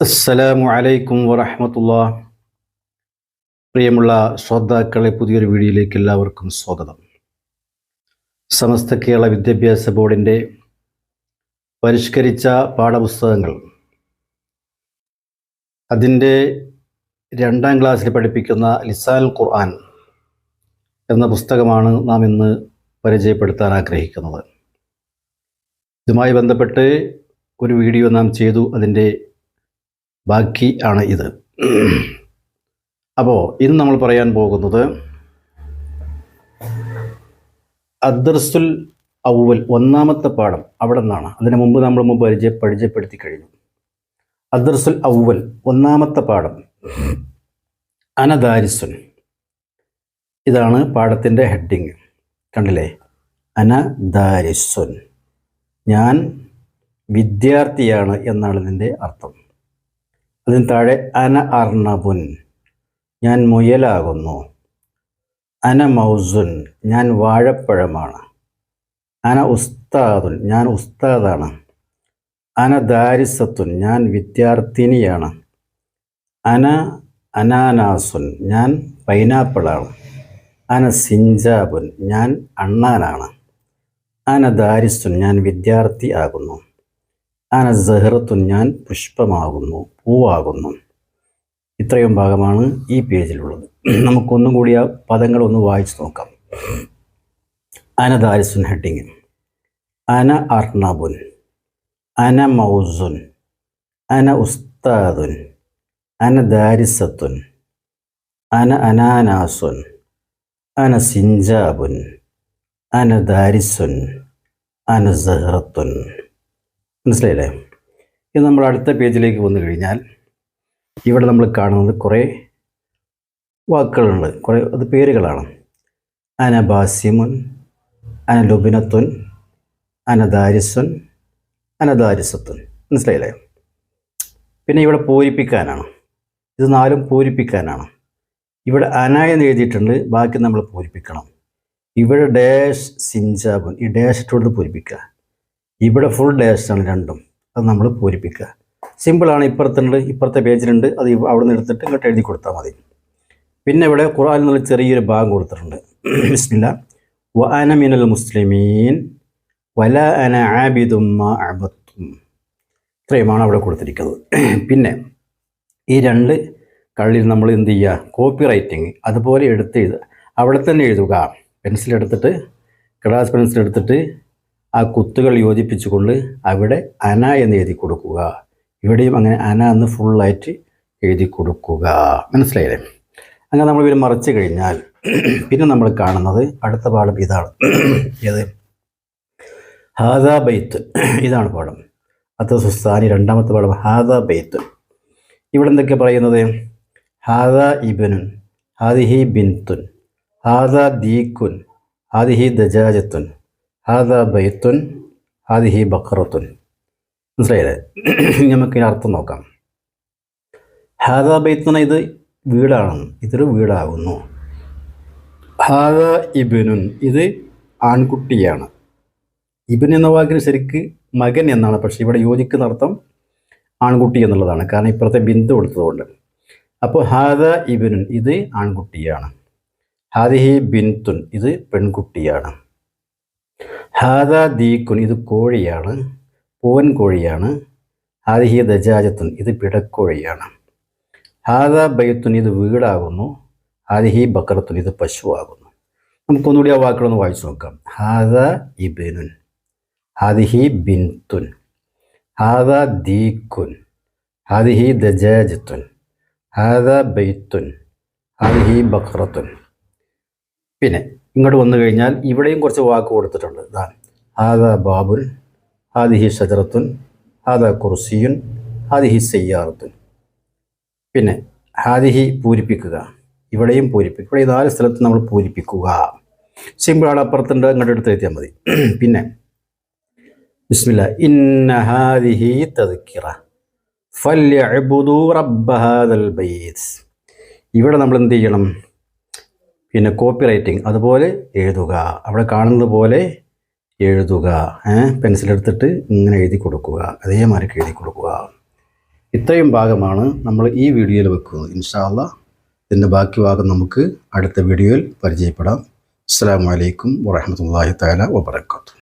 അസ്സലാമു അലൈക്കും വറഹമത്തുള്ള. പ്രിയമുള്ള ശ്രോതാക്കളെ പുതിയൊരു വീഡിയോയിലേക്ക് എല്ലാവർക്കും സ്വാഗതം. സമസ്ത കേരള വിദ്യാഭ്യാസ ബോർഡിന്റെ പരിഷ്കരിച്ച പാഠപുസ്തകങ്ങൾ അതിന്റെ രണ്ടാം ക്ലാസ്സിൽ പഠിപ്പിക്കുന്ന ലിസാൽ ഖുർആൻ എന്ന പുസ്തകമാണ് നാം ഇന്ന് പരിചയപ്പെടുത്താൻ ആഗ്രഹിക്കുന്നത്. ഇതുമായി ബന്ധപ്പെട്ട് ഒരു വീഡിയോ നാം ചെയ്തു. അതിന്റെ ബാക്കി ആണ് ഇത്. അപ്പോൾ ഇന്ന് നമ്മൾ പറയാൻ പോകുന്നത് അദ്രസുൽ ഔവൽ ഒന്നാമത്തെ പാഠം അവിടെ നിന്നാണ്. അതിന് മുമ്പ് നമ്മൾ മുമ്പ് പരിചയ പരിചയപ്പെടുത്തി കഴിഞ്ഞു. അദ്രസുൽ ഔവൽ ഒന്നാമത്തെ പാഠം. അനദാരിസുൻ. ഇതാണ് പാഠത്തിന്റെ ഹെഡിങ്. കണ്ടില്ലേ? അനദാരിസുൻ. ഞാൻ വിദ്യാർത്ഥിയാണ് എന്നാണ് ഇതിന്റെ അർത്ഥം. അതിന് താഴെ അന അർണബുൻ ഞാൻ മുയലാകുന്നു. അന മൗസുൻ. ഞാൻ വാഴപ്പഴമാണ്. അന ഉസ്താദുൻ. ഞാൻ ഉസ്താദാണ്. അന ദാരിസത്തുൻ. ഞാൻ വിദ്യാർത്ഥിനിയാണ്. അന അനാനാസുൻ. ഞാൻ പൈനാപ്പിളാണ്. അന സിഞ്ചാബുൻ. ഞാൻ അണ്ണാനാണ്. അന ദാരിസുൻ. ഞാൻ വിദ്യാർത്ഥി ആകുന്നു. അന സഹറത്തു ഞാൻ പുഷ്പമാകുന്നു പൂവാകുന്നു. ഇത്രയും ഭാഗമാണ് ഈ പേജിലുള്ളത്. നമുക്കൊന്നും കൂടി ആ പദങ്ങൾ ഒന്ന് വായിച്ചു നോക്കാം. അന ദാരിസുൻ ഹെഡിങ്. അന അർണബുൻ. അന മൗസുൻ. അന ഉസ്താദുൻ. അന ദാരിസത്തുൻ. അന അനാനാസുൻ. അന സിഞ്ചാബുൻ. അന ദാരിസുൻ. അന സഹറത്തുൻ. മനസ്സിലായില്ലേ? ഇത് നമ്മൾ അടുത്ത പേജിലേക്ക് വന്നു കഴിഞ്ഞാൽ ഇവിടെ നമ്മൾ കാണുന്നത് കുറേ വാക്കുകളുണ്ട്. കുറേ അത് പേരുകളാണ്. അനബാസിമുൻ അനലുബിനത്തുൻ അനദാരിസുൻ അനദാരിസത്തുൻ. മനസ്സിലായില്ലേ? പിന്നെ ഇവിടെ പൂരിപ്പിക്കാനാണ്. ഇത് നാലും പൂരിപ്പിക്കാനാണ്. ഇവിടെ അന എന്ന് എഴുതിയിട്ടുണ്ട്. ബാക്കി നമ്മൾ പൂരിപ്പിക്കണം. ഇവിടെ ഡാഷ് സിഞ്ചാബുൻ ഈ ഡാഷ് ഇട്ടുകൊണ്ട് പൂരിപ്പിക്കുക. ഇവിടെ ഫുൾ ഡാഷ് ആണ് രണ്ടും. അത് നമ്മൾ പൂരിപ്പിക്കുക. സിമ്പിളാണ് ഇപ്പുറത്തുണ്ട് ഇപ്പുറത്തെ പേജിലുണ്ട്. അത് അവിടെ നിന്ന് എടുത്തിട്ട് ഇങ്ങോട്ട് എഴുതി കൊടുത്താൽ മതി. പിന്നെ ഇവിടെ ഖുർആനിൽ എന്നുള്ള ചെറിയൊരു ഭാഗം കൊടുത്തിട്ടുണ്ട്. ബിസ്മില്ല. വ അന മിനൽ മുസ്ലിമീൻ വല അന ആബിദും മാ അബത്തും ഇത്രയുമാണ് അവിടെ കൊടുത്തിരിക്കുന്നത്. പിന്നെ ഈ രണ്ട് കള്ളിൽ നമ്മൾ എന്ത് ചെയ്യുക? കോപ്പി റൈറ്റിങ് അതുപോലെ എടുത്ത് എഴുതുക അവിടെ തന്നെ എഴുതുക. പെൻസിൽ എടുത്തിട്ട് ക്ലാസ് പെൻസിൽ എടുത്തിട്ട് ആ കുത്തുകൾ യോജിപ്പിച്ചുകൊണ്ട് അവിടെ അന എന്ന് എഴുതി കൊടുക്കുക. ഇവിടെയും അങ്ങനെ അന എന്ന് ഫുള്ളായിട്ട് എഴുതി കൊടുക്കുക. മനസ്സിലായില്ലേ? അങ്ങനെ നമ്മൾ ഇവർ മറിച്ച് കഴിഞ്ഞാൽ പിന്നെ നമ്മൾ കാണുന്നത് അടുത്ത പാഠം ഇതാണ്. ഏത്? ഹാദ ബൈത്ത്. ഇതാണ് പാഠം. അത്ത സുസ്താനി രണ്ടാമത്തെ പാഠം ഹാദ ബൈത്ത്. ഇവിടെ എന്തൊക്കെ പറയുന്നത്? ഹാദ ഇബനുൻ ഹാദിഹി ബിൻതുൻ ഹാദ ദീക്കുൻ ഹാദിഹി ദജാജത്തുൻ. ഹാദ ബൈത്തുൻ ഹാദിഹി ബക്കറത്തുൻ മനസ്സിലായില്ലേ? ഇനി നമുക്ക് ഇതിന് അർത്ഥം നോക്കാം. ഹാദ ബൈത്തുൻ ഇത് വീടാണ് ഇതൊരു വീടാകുന്നു. ഹാദ ഇബിനുൻ ഇത് ആൺകുട്ടിയാണ്. ഇബിൻ എന്ന വാക്കിന് ശരിക്ക് മകൻ എന്നാണ് പക്ഷേ ഇവിടെ യോജിക്കുന്ന അർത്ഥം ആൺകുട്ടി എന്നുള്ളതാണ്. കാരണം ഇപ്പുറത്തെ ബിന്ദു കൊടുത്തതുകൊണ്ട് അപ്പോൾ ഹാദ ഇബിനുൻ ഇത് ആൺകുട്ടിയാണ്. ഹാദിഹി ബിൻതുൻ ഇത് പെൺകുട്ടിയാണ്. ഹാദ ദീക്കുൻ ഇത് കോഴിയാണ്. പൂവൻ കോഴിയാണ്. ഹാദിഹി ദജാജത്തുൻ ഇത് പിടക്കോഴിയാണ്. ഹാദ ബൈത്തുൻ ഇത് വീടാകുന്നു. ഹാദിഹി ബക്കറത്തുൻ ഇത് പശുവാകുന്നു. നമുക്കൊന്നുകൂടി ആ വാക്കുകളൊന്ന് വായിച്ചു നോക്കാം. ഹാദ ഇബിനുൻ ഹാദിഹി ബിൻതുൻ ഹാദ ദീക്കുൻ ഹാദിഹി ദജാജത്തുൻ ഹാദ ബൈത്തുൻ ഹാദിഹി ബക്കറത്തുൻ. പിന്നെ ഇങ്ങോട്ട് വന്നു കഴിഞ്ഞാൽ ഇവിടെയും കുറച്ച് വാക്ക് കൊടുത്തിട്ടുണ്ട്. ഇതാ ഹാദ ബാബുൻ ഹാദിഹി ഷജറത്തുൻ ഹാദ കുർസിയുൻ ഹാദിഹി സയ്യാറത്തുൻ. പിന്നെ ഹാദിഹി പൂരിപ്പിക്കുക ഇവിടെയും പൂരിപ്പിക്കുക. ഇവിടെ ഈ നാല് സ്ഥലത്ത് നമ്മൾ പൂരിപ്പിക്കുക. സിമ്പിളാണ് അപ്പുറത്തുണ്ട് ഇങ്ങോട്ട് എടുത്ത് എത്തിയാൽ മതി. പിന്നെ ബിസ്മില്ല ഇന്ന ഹാദിഹി തദ്ക്കിറ ഫല്യഅബുദു റബ്ബ ഹാദൽ ബൈത്ത്. ഇവിടെ നമ്മൾ എന്ത് ചെയ്യണം? പിന്നെ കോപ്പി റൈറ്റിംഗ് അതുപോലെ എഴുതുക. അവിടെ കാണുന്നത് പോലെ എഴുതുക. പെൻസിലെടുത്തിട്ട് ഇങ്ങനെ എഴുതി കൊടുക്കുക. അതേമാതിരി എഴുതി കൊടുക്കുക. ഇത്രയും ഭാഗമാണ് നമ്മൾ ഈ വീഡിയോയിൽ വെക്കുന്നത്. ഇൻഷാല്ല ഇതിന്റെ ബാക്കി ഭാഗം നമുക്ക് അടുത്ത വീഡിയോയിൽ പരിചയപ്പെടാം. അസ്സാം വലൈക്കും വാഹമത്തല്ലാഹി താല വാബർക്കാത്തു